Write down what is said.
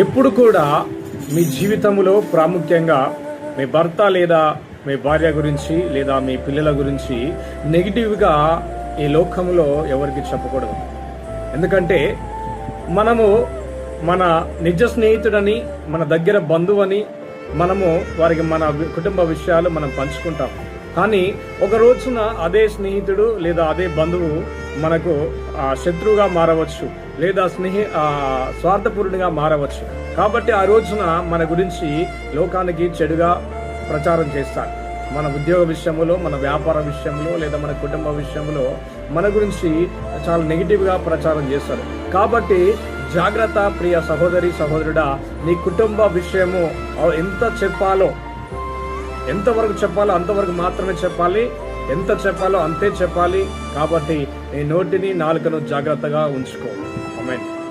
ఎప్పుడు కూడా మీ జీవితంలో ప్రాముఖ్యంగా మీ భర్త లేదా మీ భార్య గురించి లేదా మీ పిల్లల గురించి నెగిటివ్గా ఈ లోకంలో ఎవరికి చెప్పకూడదు. ఎందుకంటే మనము మన నిజ స్నేహితుడని మన దగ్గర బంధువని మనము వారికి మన కుటుంబ విషయాలు మనం పంచుకుంటాం. కానీ ఒక రోజున అదే స్నేహితుడు లేదా అదే బంధువు మనకు శత్రువుగా మారవచ్చు లేదా స్నేహి స్వార్థపూరుడిగా మారవచ్చు. కాబట్టి ఆ రోజున మన గురించి లోకానికి చెడుగా ప్రచారం చేస్తారు. మన ఉద్యోగ విషయంలో మన వ్యాపార విషయంలో లేదా మన కుటుంబ విషయంలో మన గురించి చాలా నెగిటివ్గా ప్రచారం చేస్తారు. కాబట్టి జాగ్రత్త ప్రియ సహోదరి సహోదరుడా నీ కుటుంబ విషయము ఎంత చెప్పాలో ఎంతవరకు చెప్పాలో అంతవరకు మాత్రమే చెప్పాలి. ఎంత చెప్పాలో అంతే చెప్పాలి. కాబట్టి నీ నోటిని నాలుకను జాగ్రత్తగా ఉంచుకో. అమెన్